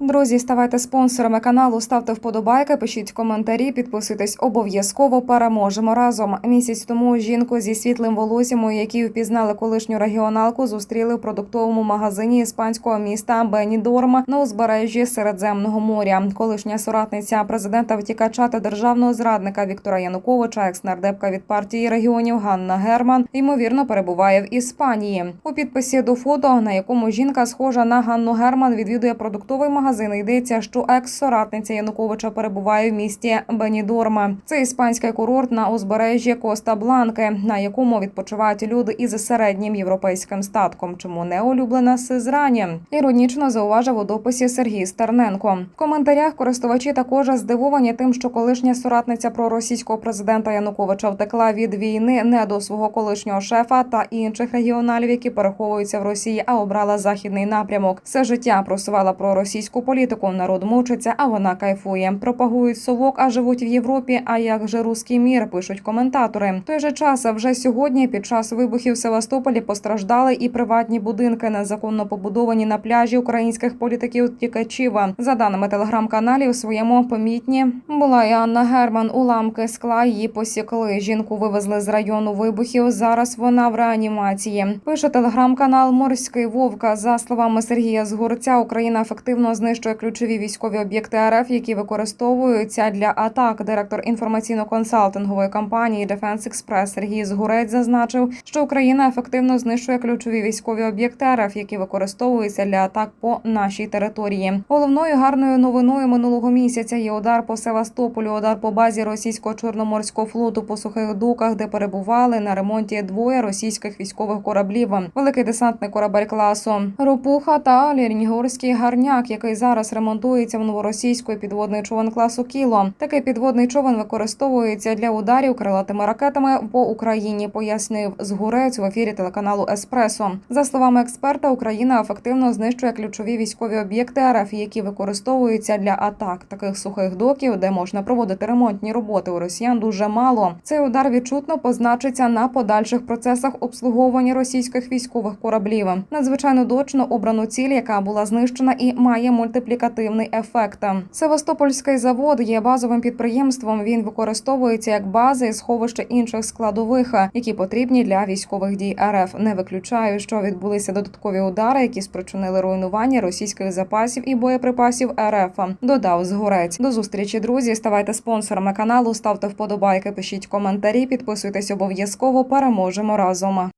Друзі, ставайте спонсорами каналу, ставте вподобайки, пишіть коментарі, підписуйтесь обов'язково. Переможемо разом. Місяць тому жінку зі світлим волоссям, у якій впізнали колишню регіоналку, зустріли в продуктовому магазині іспанського міста Бенідорм на узбережжі Середземного моря. Колишня соратниця президента втікача та державного зрадника Віктора Януковича, екс-нардепка від партії регіонів Ганна Герман, ймовірно перебуває в Іспанії. У підписі до фото, на якому жінка схожа на Ганну Герман, відвідує продуктовий магазин. Йдеться, що екс-соратниця Януковича перебуває в місті Бенідорма. Це іспанський курорт на узбережжі Коста Бланки, на якому відпочивають люди із середнім європейським статком. Чому не улюблена Сизрані? Іронічно зауважив у дописі Сергій Стерненко. В коментарях користувачі також здивовані тим, що колишня соратниця проросійського президента Януковича втекла від війни не до свого колишнього шефа та інших регіоналів, які переховуються в Росії, а обрала західний напрямок. Все життя просувала проросійську політику. Народ мучиться, а вона кайфує. Пропагують совок, а живуть в Європі. А як же руський мір? пишуть коментатори. В той же час вже сьогодні, під час вибухів в Севастополі, постраждали і приватні будинки, незаконно побудовані на пляжі українських політиків тікачів. За даними телеграм-каналів, своєму помітні була і Анна Герман. Уламки скла її посікли. Жінку вивезли з району вибухів. Зараз вона в реанімації. Пише телеграм-канал Морський Вовка. За словами Сергія Згорця, Україна ефективно знищує ключові військові об'єкти РФ, які використовуються для атак. Директор інформаційно-консалтингової компанії Defense Express Сергій Згурець зазначив, що Україна ефективно знищує ключові військові об'єкти РФ, які використовуються для атак по нашій території. Головною гарною новиною минулого місяця є удар по Севастополю, удар по базі російського чорноморського флоту по сухих доках, де перебували на ремонті двоє російських військових кораблів. Великий десантний корабель класу Ропуха та Лірнігорський гарняк, який зараз ремонтується в новоросійської підводний човен класу Кіло. Такий підводний човен використовується для ударів крилатими ракетами по Україні. Пояснив згурець в ефірі телеканалу Еспресо. За словами експерта, Україна ефективно знищує ключові військові об'єкти РФ, які використовуються для атак таких сухих доків, де можна проводити ремонтні роботи у росіян. Дуже мало. Цей удар відчутно позначиться на подальших процесах обслуговування російських військових кораблів. Надзвичайно точно обрану ціль, яка була знищена і має мультиплікативний ефект. Севастопольський завод є базовим підприємством. Він використовується як база і сховище інших складових, які потрібні для військових дій РФ. Не виключаю, що відбулися додаткові удари, які спричинили руйнування російських запасів і боєприпасів РФ. Додав згорець. До зустрічі, друзі. Ставайте спонсорами каналу, ставте вподобайки, пишіть коментарі, підписуйтесь обов'язково. Переможемо разом.